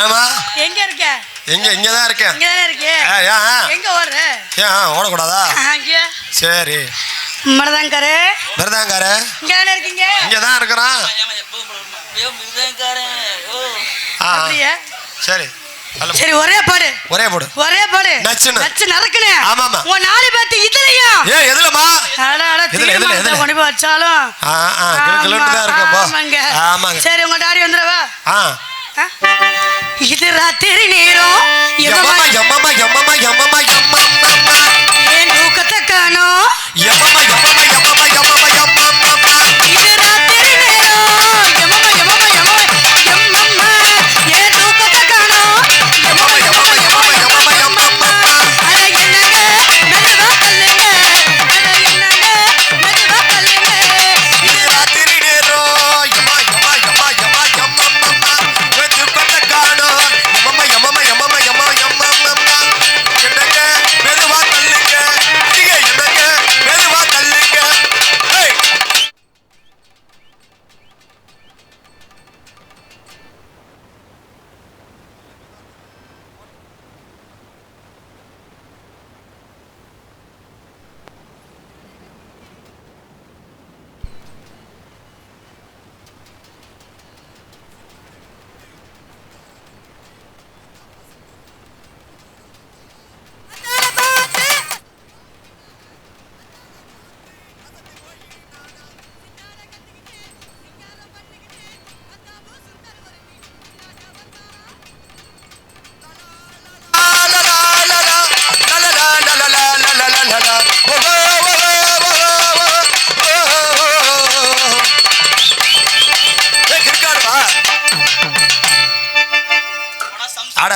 ஆமா. எங்க இருக்க? எங்க இங்க தான் இருக்கேன் இங்க தானே இருக்கு ஆ, ஏன் எங்க ஓடுற? ஏன் ஓடக்கூடாதா? சரி. மரதாங்காரு. விரதாங்கார இங்க தானே இருக்கீங்க இங்க தான் இருக்கிறான் ஆ, அப்படியா? சரி. சரி ஒரே பாடு. ஒரே போடு. ஒரே பாடு. நச்சுன்னு. நச்சு நடக்குனே ஆமாமா. உன் நாலு பேத்து இதுலயா? ஏ எதுலமா அட, அட, எதுல, எதுல, தீர்மானத்தை எதுல? கொண்டு போய் வச்சாலும். ஆ ஆ கிளக்கிலன்னு தான் இருக்கும் போ. ஆமாங்க. ஆமாங்க. சரி உங்க டாடி வந்துடவா? ஆ. ஆ? இது ராத்திரி நேரம் எம்மம்மா எம்மம்மா, எம்மம்மா எம்மம்மா எம்மம்மா ஏன் தூக்கத்தை காணோம் எம்மம்மா எம்மம்மா எம்மம்மா எம்மம்மா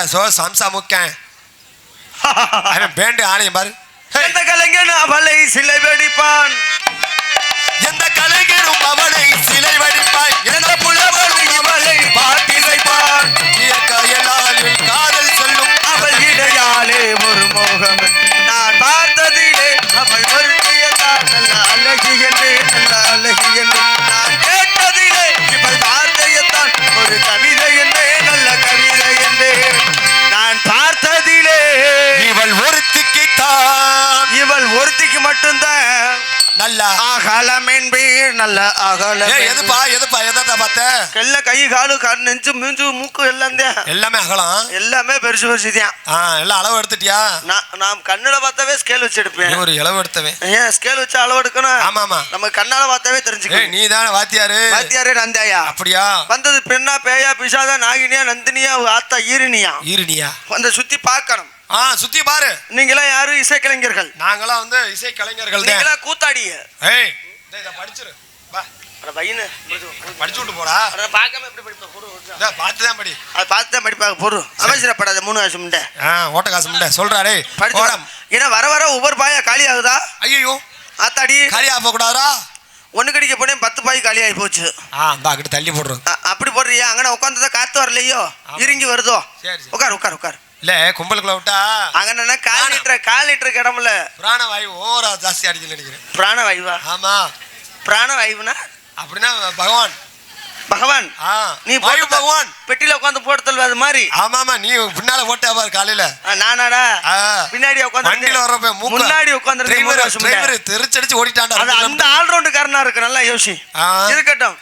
சோ சம்சா முக்கேன் பேண்டு ஆணையம் பாரு. கலைஞன்? அவளை மட்டும்தான். நல்லா. அகலம் என்பீர் நல்ல அகலம் ஏய் எதுப்பா எதுப்பா எதாட்டா பார்த்த? கல்ல கை காலு கண் நெஞ்சு மூஞ்சு மூக்கு எல்லாம் தான். எல்லாமே அகலம். எல்லாமே பெருசு பெருசு தான் எல்லாம் அளவு எடுத்துட்டியா? நான் நாம் கண்ணுல பார்த்தாவே ஸ்கேல் வச்சு எடுப்பேன் நீ ஒரு இளவு எடுத்தவன். ஏன் ஸ்கேல் வச்சு அளவு எடுக்கணும்? ஆமா ஆமா நம்ம கண்ணால பார்த்தாவே ஏய் தெரிஞ்சுக்கணும். நீ தானே வாத்தியாரு? வாத்தியாரே நந்தாயா. அப்படியா? வந்தது பெண்ணா பேயா பிசாதா நாகினியா நந்தினியா ஆத்தா ஈரினியா. ஈரணியா வந்து சுத்தி பார்க்கணும். ஆ சுத்தி பாரு. நீங்களாம் யாரும் இசைக்கலைஞர்கள். நாங்களாம் வந்து இசை கலைஞர்கள் தான் நீங்களா கூத்தாடிய. ஏய் இதை படிச்சிரு. வா. அட பையனு. படிச்சு விட்டு போடா. அட பார்க்காம எப்படி படிப்பேன் பொறு இதை பார்த்து தான் படி. அதை பார்த்து தான் அவசரப்படாத மூணு முண்டை. ஆ ஓட்ட காசு முண்டை. சொல்றா டேய் படிச்சு ஓடம் ஏன்னா வர வர ஒவ்வொரு பாயா காலி ஆகுதா? ஐயோ ஆத்தாடி. போக கூடாதா ஒண்ணு கடிக்க போனேன் பத்து பாய் காலி ஆகி போச்சு. ஆ இந்த அங்கிட்டு தள்ளி போடுறோம் அப்படி போடுறியா? அங்கன உட்காந்துதா காத்து வரலையோ? ஆமா. இறங்கி வருதோ. உட்கார் உட்கார் உட்கார் இல்ல கும்பலுக்குள்ள விட்டா? அங்கன கால் லிட்டர் கால் லிட்டருக்கு இடமில்ல. புராண வாயு ஓவரா ஜாஸ்தி அடிக்கல நினைக்கிறேன். பிராணவாயுவா ஆமா. பிராணவாயுனா அப்படின்னா பகவான். பகவான்? நீ வாயு பகவான். பெட்டியில உட்காந்து போட்டு தள்ளுவது மாதிரி. ஆமா ஆமா நீ பின்னால போட்டே பாரு காலையில. நானாடா. பின்னாடி வண்டியில உட்காந்து மூக்கு. முன்னாடி உட்காந்து டிரைவர் தெரிச்சடிச்சு ஓடிட்டான்டா அது அந்த ஆல்ரவுண்டு காரனா இருக்கு நல்லா யோசி. இருக்கட்டும்.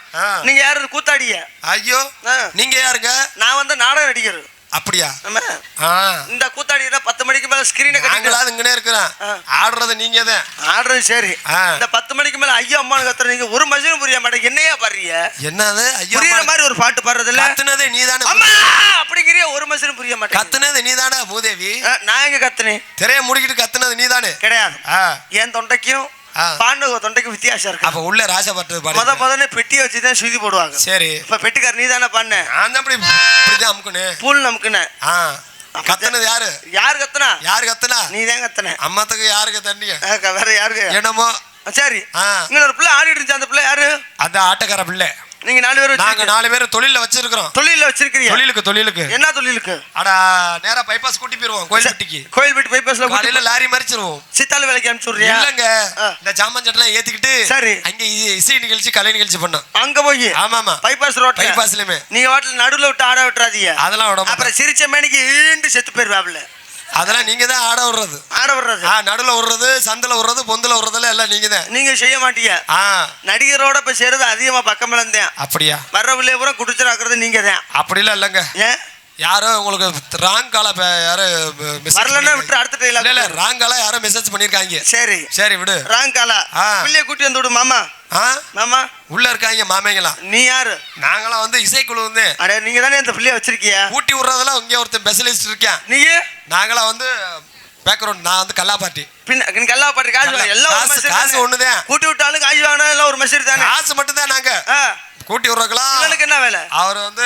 நீங்க யாரு? கூத்தாடிய. ஐயோ. நீங்க யாருங்க? நான் வந்து நாடக நடிகர் அப்படியா? இந்த கூத்தாடினா பத்து மணிக்கு மேல ஸ்கிரீனை நாங்களாவது இங்கனே. ஆடுறது நீங்க தான். ஆடுறது சரி. இந்த பத்து மணிக்கு மேல ஐயா அம்மானு கத்துற நீங்க ஒரு மனுஷனும் புரிய மாட்டேங்க. என்னையா பாடுறீங்க? என்னது? ஐயோ புரியுற. மாதிரி ஒரு பாட்டு பாடுறது இல்ல? கத்துனதே நீதானே அம்மா! அப்படிங்கிறிய ஒரு மனுஷனும் புரிய மாட்டேங்க கத்துனது நீதானே மூதேவி நான் எங்க கத்துனேன்? திரைய முடிக்கிட்டு கத்துனது நீதானே? கிடையாது. ஆ. என் தொண்டைக்கும். பாண்டவ தொண்டைக்கும் வித்தியாசம் இருக்கு. அப்ப உள்ள ராசப்பட்டு முத முதல்ல பெட்டியை வச்சுதான் சுதி போடுவாங்க. சரி. இப்ப பெட்டிக்கார நீ தானே பண்ண? நான் தான் இப்படி இப்படிதான் அமுக்குனே பூல் நமக்குன்னு ஆ. கத்துனது யாரு? யார் கத்துனா? யாரு கத்துனா? நீ தான் கத்துன. அம்மாத்துக்கு யாருக்கு தண்ணிய வேற யாருக்கு என்னமோ? சரி. இங்க ஒரு பிள்ளை ஆடிட்டு இருந்துச்சு. அந்த பிள்ளை யாரு? அந்த ஆட்டக்கார பிள்ளை. நீங்க நாலு பேர் நாங்க நாலு பேர் தொழில வச்சிருக்கிறோம். தொழில வச்சிருக்கீங்க தொழிலுக்கு தொழிலுக்கு. என்ன தொழிலுக்கு? அடா நேரா பைபாஸ் கூட்டி போயிருவோம் கோயில்பட்டிக்கு கோயில்பட்டி பைபாஸ்ல காலையில லாரி மறிச்சிருவோம். சித்தாள் வேலைக்கு அனுப்பிச்சுடுறியா? இல்லங்க. இந்த ஜாமான் சட்டெல்லாம் ஏத்திக்கிட்டு சரி. அங்க இசை நிகழ்ச்சி கலை நிகழ்ச்சி பண்ணோம். அங்க போய்? ஆமாமா. பைபாஸ் ரோட்ல பைபாஸ்லயுமே நீங்க வாட்டில் நடுவுல விட்டு ஆட விட்டுறாதீங்க. அதெல்லாம். அப்புறம் சிரிச்ச மேனிக்கு ஈண்டு செத்து போயிருவாப்ல. அதெல்லாம் நீங்க தான் ஆட விடுறது. ஆட விடுறது. ஆ நடுவுல விடுறது சந்தில விடுறது பொந்துல விடுறதுல எல்லாம் நீங்க தான் நீங்க செய்ய மாட்டீங்க. ஆ. நடிகரோட இப்ப சேருது அதிகமா பக்கம் இழந்தேன் அப்படியா? வர்ற உள்ளே பூரா குடிச்சிடாக்குறது நீங்க தான் அப்படிலாம் இல்லைங்க. ஏன்? யாரோ உங்களுக்கு ராங் கால யாரோ வரலன்னா. விட்டு அடுத்த இல்ல இல்ல டைலாக் ராங் கால யாரோ மெசேஜ் பண்ணிருக்காங்க. சரி. சரி விடு. ராங் காலா. பிள்ளைய கூட்டி வந்து விடு மாமா. மாமா. உள்ள இருக்காங்க மாமைங்களாம். நீ யாரு? நாங்களாம் வந்து இசைக்குழு வந்து. அட நீங்க தானே இந்த பிள்ளைய வச்சிருக்கிய ஊட்டி விடுறதெல்லாம் இங்க ஒருத்தன் ஸ்பெஷலிஸ்ட் இருக்கேன். நீங்க நாங்களாம் வந்து பேக்ரவுண்ட் நான் வந்து கல்லா பார்ட்டி பின்ன கல்லா பாட்டு காசு. எல்லாம் காசு-. ஒண்ணுதான். கூட்டி விட்டாலும் காசு வாங்கினா எல்லாம் ஒரு மெசேஜ் தானே. காசு மட்டும் தான் நாங்க. கூட்டி விடுறதுக்கெல்லாம் இவனுக்கு என்ன வேலை? அவர் வந்து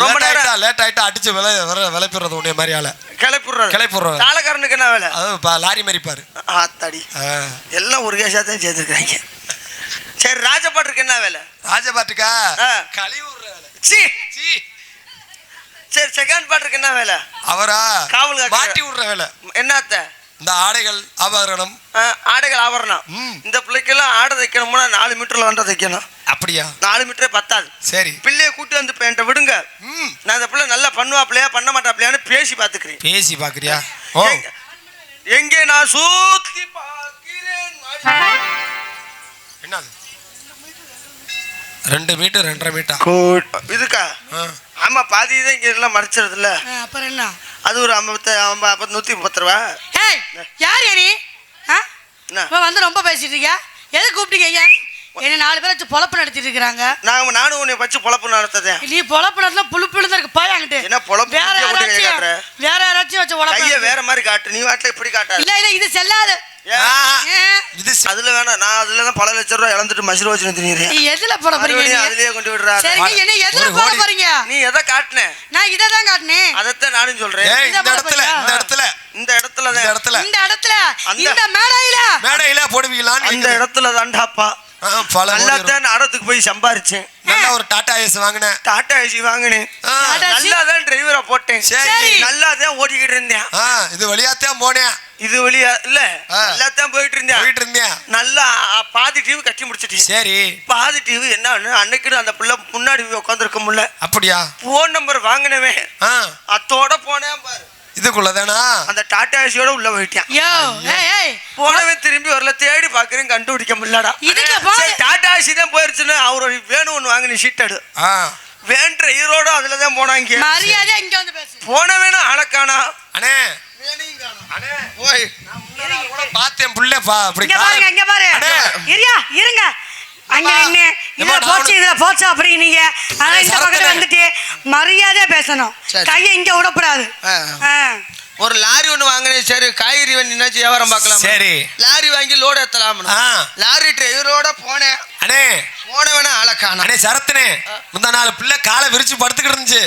லேட். ஆயிட்டா லேட் ஆயிட்டா அடிச்சு விலை விளைப்பிடுறது உடைய மாதிரி ஆள. கிளப்பிடுறாரு கிளப்பிடுறாரு. தாளக்காரனுக்கு என்ன வேலை? அது லாரி மறிப்பாரு. ஆத்தாடி. எல்லாம் ஒரு கேஷா தான் சேர்த்துருக்காங்க. சரி ராஜபாட்டுக்கு என்ன வேலை? ராஜபாட்டுக்கா. கழிவு சீ. சீ. சரி செகண்ட் பாட்டுக்கு என்ன வேலை? அவரா? காவல் மாட்டி விடுற வேலை. என்னத்த இந்த ஆடைகள் ஆபரணம். ஆடைகள் ஆவரணம் ம். இந்த பிள்ளைக்கெல்லாம் ஆடை தைக்கணும்னா நாலு மீட்டர்ல வந்தா தைக்கணும். அப்படியா? நாலு மீட்டரே பத்தாது. சரி. பிள்ளைய கூட்டி வந்து என்கிட்ட விடுங்க. ம். நான் இந்த பிள்ளை நல்லா பண்ணுவாப்லையா பண்ண மாட்டாப்லையான்னு பேசி பாத்துக்கிறேன் பேசி பாக்குறியா ஓ. எங்க- நான் சூத்தி என்னது? ரெண்டு மீட்டர் ரெண்டரை மீட்டர் இதுக்கா? ஆ. ஆமா பாதி தான் இங்க எல்லாம் மறைச்சிருது இல்ல அப்புறம் என்ன? அது ஒரு ஐம்பத்த ஐம்பது நூத்தி முப்பத்தி ரூபா. யார் இப்போ வந்து ரொம்ப பேசிட்டு இருக்கியா? எது கூப்பிட்டீங்க என்ன நாலு பேர் வச்சு பொழப்பு நடத்திட்டு இருக்கிறாங்க? நாங்க நானும் உன்னை வச்சு பொழப்பு நடத்ததேன் நீ பொழப்பு நடத்தினா புழு புழுதான் இருக்கு போய் அங்கிட்டு. என்ன பொழப்பு? வேற கையை? யாராச்சும் வேற யாராச்சும் வச்சு கைய உழப்பு வேற மாதிரி காட்டு. நீ வாட்டில இப்படி காட்டாது. இல்ல இல்ல இது செல்லாது? இது அதுல வேணாம் நான் அதுல தான் பல லட்சம் ரூபாய் இழந்துட்டு மசிறு வச்சு திணிறேன் நீ எதுல போட போறீங்க? அதுலயே கொண்டு விடுறா சரிங்க என்ன எதுல போட. போறீங்க? நீ எதை காட்டின? நான் இதை தான் காட்டினேன். அதைத்தான் நானும் சொல்றேன். இந்த இடத்துல? இந்த இடத்துல. இந்த இடத்துல இந்த தான் இடத்துல. இந்த இடத்துல. அந்த- இந்த மேடையில. மேடையில போடுவீங்களான்னு அந்த கேக்குது. இடத்துல தாண்டாப்பா நல்லா நாடத்துக்கு போய் சம்பாரிச்சேன். நல்ல ஒரு டாடா ஏஸ் வாங்கினேன் டாடா ஏசி வாங்கினேன். ஏசி? நல்லா தான் டிரைவரை போட்டேன். சரி. நல்லா தான் ஓடிக்கிட்டு இருந்தேன். ஆ, இது வழியாத்தான் போனேன். இது வழியா இல்ல. நல்லா தான் போயிட்டு இருந்தேன். போயிட்டு இருந்தேன். நல்லா பாதி டிவி கட்டி முடிச்சிட்டேன். சரி. பாதி டிவி என்ன அன்னைக்கு அந்த பிள்ளை முன்னாடி உட்காந்துருக்க முடியல. அப்படியா? போன் நம்பர் வாங்கினவன். ஆ. அத்தோட போனேன் பாரு. இதுக்குள்ளதானா? அந்த டாடா ஏசியோட உள்ள போயிட்டேன். யோ ஏய் ஏய். போனவன் திரும்பி வரல தேடி பாக்குறேன் கண்டுபிடிக்க முடியலடா. இதுக்கு போ. சரி, டாடா ஏசி தான் போயிருச்சுன்னு அவர் வேணும் ஒன்று வாங்கின ஷீட்டடு ஆ. வேண்ட ஈரோட அதுல தான் போனாங்க மரியாதை இங்க வந்து பேசு. போனவனும் அழக்கானா? அண்ணே. கூட பார்த்தேன் புள்ள பா அப்படி இங்க பாருங்க இங்க பாரு. அண்ணே. இருயா இருங்க. அங்க இதுல போச்சு. இதுல போச்சு அப்படின்னீங்க ஆனா அண்ணே, இந்த பக்கத்துல சரக்குண்ணே. வந்துட்டு மரியாதையா பேசணும். கையை இங்க விடக்கூடாது. ஒரு லாரி ஒன்று வாங்கினேன் சரி காய்கறி வண்டி என்னாச்சு வியாபாரம் பார்க்கலாம்? சரி. லாரி வாங்கி லோடு ஏத்தலாம் ஆ. லாரி டிரைவரோட போனேன். அண்ணே. போனவன அழக்கானா அண்ணே சரத்துனே முந்தா நாலு பிள்ளை காலை விரிச்சு படுத்துக்கிட்டு இருந்துச்சு.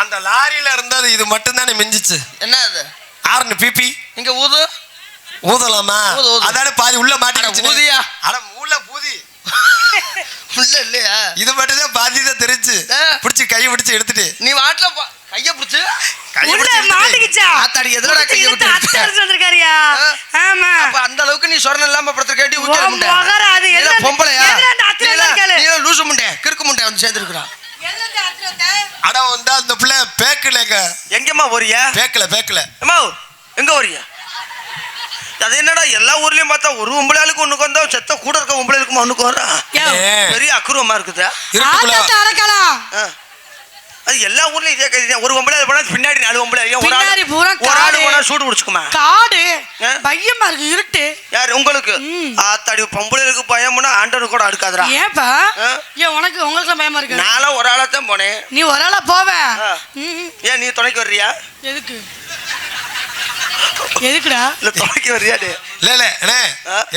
அந்த லாரியில இருந்தது இது மட்டும் தானே மிஞ்சிச்சு. என்ன அது? ஆறுனு பிபி. இங்க ஊது. ஊதலாமா? ஊது, ஊது. அதானே பாதி உள்ள மாட்டி ஊதியா? அட உள்ள பூதி இல்ல இல்லையா? இது மட்டும் தான் பாதி தான் தெரிஞ்சு. பிடிச்சி கை பிடிச்சு எடுத்துட்டு. நீ வாட்டில போ- கைய பிடிச்சு. கையை உள்ள கையை அந்த அளவுக்கு நீ சொரணம் இல்லாம படுத்துற கேட்டி ஊத்திர உன் முண்டை மகரா, அது நீ எல்லாம் எதுல- பொம்பளையா லூசு முண்டை கிறுக்கு முண்டை வந்து சேர்ந்துருக்குறா. எதுல இந்த அத்தை வந்த? அட வந்து அந்த பிள்ளை பேக்கலங்க. எங்கம்மா போறியா பேக்கல பேக்கல. அம்மா எங்க போறியா அது என்னடா எல்லா ஊர்லயும் பார்த்தா ஒரு ஒம்பளாளுக்கு ஒண்ணுக்கு வந்தா செத்த கூட இருக்க ஒம்பளாளுக்கு ஒண்ணுக்கு வரா பெரிய அக்குருவமா இருக்குதா. அது எல்லா ஊர்லயும் இதே கதை. ஒரு ஒம்பளை போனா பின்னாடி நாலு ஒம்பளை பின்னாடி பூரா ஒரு ஆள் காடு. போனா சூடு பிடிச்சுக்குமா? காடு? பையமா இருக்கு இருட்டு. யார்? உங்களுக்கு. ஆத்தாடி பொம்பளைகளுக்கு பயம்னா ஆண்டனு கூட அடுக்காதுடா. ஏப்பா? ஏன் உனக்கு உங்களுக்கு பயமா இருக்கு? நானும் ஒரு ஆளா தான் போனேன். நீ ஒரு ஆளா போவ. ஏன் நீ துணைக்கு வர்றியா? எதுக்கு? எதுக்குடா? இல்ல துணைக்கு வர்றியா நீ இல்ல இல்ல அண்ணே?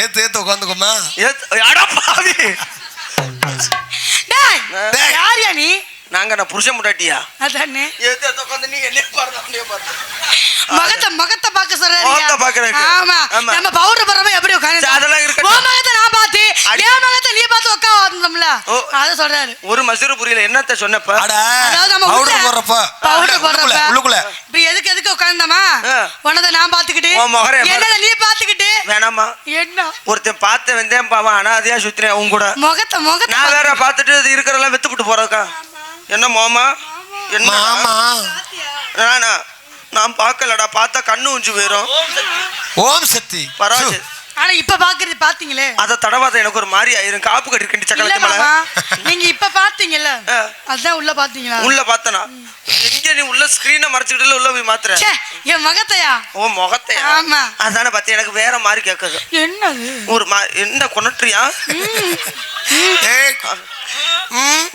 ஏத்து ஏத்து உட்காந்துக்கோமா ஏத்- அட பாவி! டேய். யாரியா நீ? நாங்க நான் புருஷன் முட்டாட்டியா அதானே. ஏத்து ஏத்து உட்காந்து நீ என்ன பாருங்க அப்படியே பாருங்க. மகத்தை மகத்தை பார்க்க சொல்றாரு முகத்தை. ஆமா. நம்ம பவுடர் போடுறப்ப எப்படி உட்காந்து சரி, அதெல்லாம் இருக்கட்டும். ஓ மகத்தை நான் பார்த்து. என் மகத்தை நீ பார்த்து உட்காந்துல ஓ. அத சொல்றாரு. ஒரு மசூரு புரியல என்னத்த சொன்னப்ப? அட அதாவது நம்ம பவுடர் போடுறப்ப. பவுடர் போடுறப்ப உள்ளுக்குள்ள. இப்ப எதுக்கு எதுக்கு உட்கார்ந்தமா. உனத நான் பாத்துக்கிட்டு. என்னத நீ பாத்துக்கிட்டு வேணாமா என்ன? ஒருத்தன் பார்த்து வந்தேன் பாவன் அனாதையா சுத்தினேன் உன் கூட. முகத்தை முகத்தை நான் வேற பார்த்துட்டு இது இருக்கிறதெல்லாம் வித்துப்பிட்டு போறதுக்கா? என்ன மாமா? என்ன? மாமா. நானா நான் பார்க்கலடா பார்த்தா கண்ணு உஞ்சு போயிரும். ஓம் சக்தி. பரவாயில்ல. ஆனா இப்ப பாக்குறது பாத்தீங்களே அத தடவாத எனக்கு ஒரு மாதிரி ஆயிரும். காப்பு கட்டி சக்கலத்து மேல. மாமா நீங்க. அதான் உள்ள பாத்தீங்களா உள்ள பார்த்தனா? எங்க நீ உள்ள ஸ்கிரீனை மறைச்சிக்கிட்டு உள்ள போய் மாத்துற? என் மகத்தையா? உன் முகத்தை ஆமா. அதானே பார்த்து எனக்கு வேற மாதிரி கேட்குது. என்னது? ஒரு மா என்ன ம்,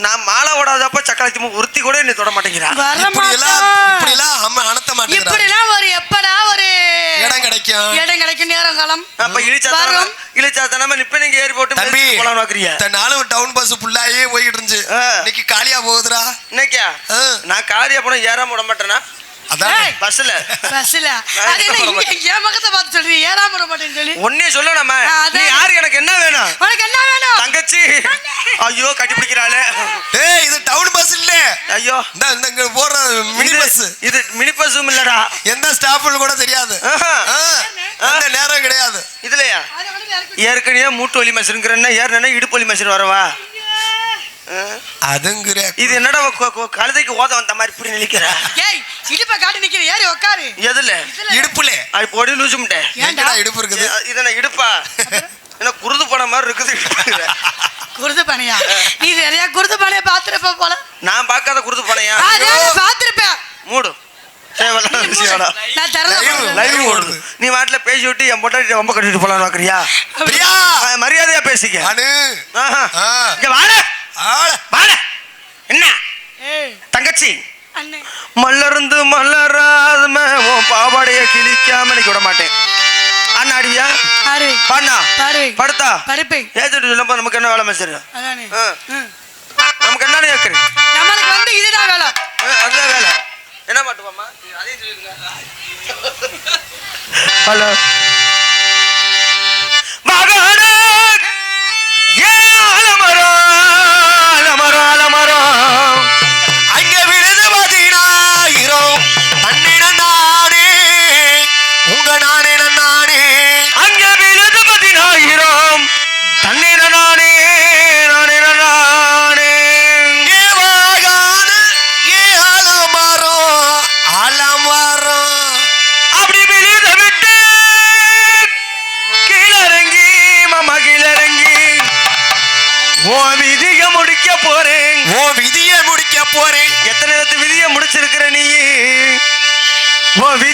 நான் மாலை ஓடாதப்ப சக்கலத்தி ஒருத்தி கூட நீ தொட மாட்டேங்கிறா. இப்படி எல்லாம் மாட்டா. இப்படி எல்லாம் அம்மா அனத்த மாட்டேங்கிறா. இப்படிலாம் ஒரு எப்படா ஒரு இடம் கிடைக்கும். இடம் கிடைக்கும் நேரம் காலம் அப்ப இழிச்சாத்தனமா வரும். நிப்ப நீங்க ஏறி போட்டு தம்பி போலாம் பாக்குறிய டவுன் பஸ் ஃபுல்லாயே போய்கிட்டு இருந்துச்சு. இன்னைக்கு காலியா போகுதுடா. இன்னைக்கா? ஆ. நான் காரியா போன ஏறாம விட மாட்டேனா? அதான். பஸ்ல. பஸ்ல. அது என்ன இங்க என் மகத்தை பார்த்து சொல்றீங்க? ஏறாம விட மாட்டேன்னு சொல்லி. ஒன்னே சொல்ல நம்ம. ஆ, அதான். நீ யாரு? எனக்கு என்ன வேணும்? உனக்கு என்ன வேணும்? தங்கச்சி. ஐயோ கட்டி பிடிக்கிறாளே ஏய் இது டவுன் பஸ் இல்ல. ஐயோ. இந்த இந்த இங்க போற மினி பஸ் இது மினி பஸ்ஸும் இல்லடா. எந்த ஸ்டாப்னு கூட தெரியாது. அந்த நேரம் கிடையாது. இதுலயா? ஏற்கனவே மூட்டு வலி மசிருங்கிறன்னா ஏறினா இடுப்பு வலி மசிறு வரவா. அதுங்கிற இது என்னடா கொ- கொ- கழுதைக்கு ஓத வந்த மாதிரி இப்படி நினைக்கிற? ஏய் இடுப்ப காட்டி நிக்கிற ஏறி உட்காரு எதுல? இடுப்புல. அது பொடி லூசும்ட்டே ஏன்டா? எங்கடா இடுப்பு இருக்குது? இதன இடுப்பா? என்ன குருது போன மாதிரி இருக்குது. குருது பனையா நீ நிறைய குருது பனைய பாத்துருப்ப போல? நான் பார்க்காத குருது அதான் பாத்துருப்பேன் மூடு. நீ வாட்டில் பேசி விட்டு என் பொட்டாட்டி ரொம்ப கட்டிட்டு போலாம் பாக்குறியா? பிரியா மரியாதையா பேசிக்க. வாட. வாட. என்ன? ஏய். தங்கச்சி. மலர்ந்து மலராதம உன் பாவாடைய கிழிக்காம எனக்கு விட மாட்டேன் அண்ணா அடிவியா பாண்ணா படுத்தா பருப்பை சொல்லும்போது நமக்கு என்ன வேலை மச்சிரு அதானே. ஆ. ம். நமக்கு என்னன்னு கேட்குறேன் நம்மளுக்கு வந்து இதுதான் வேலை. அதுதான் வேலை. என்ன மாட்டுவாமா அதையும் சொல்லிருங்க ஹலோ. மகானே One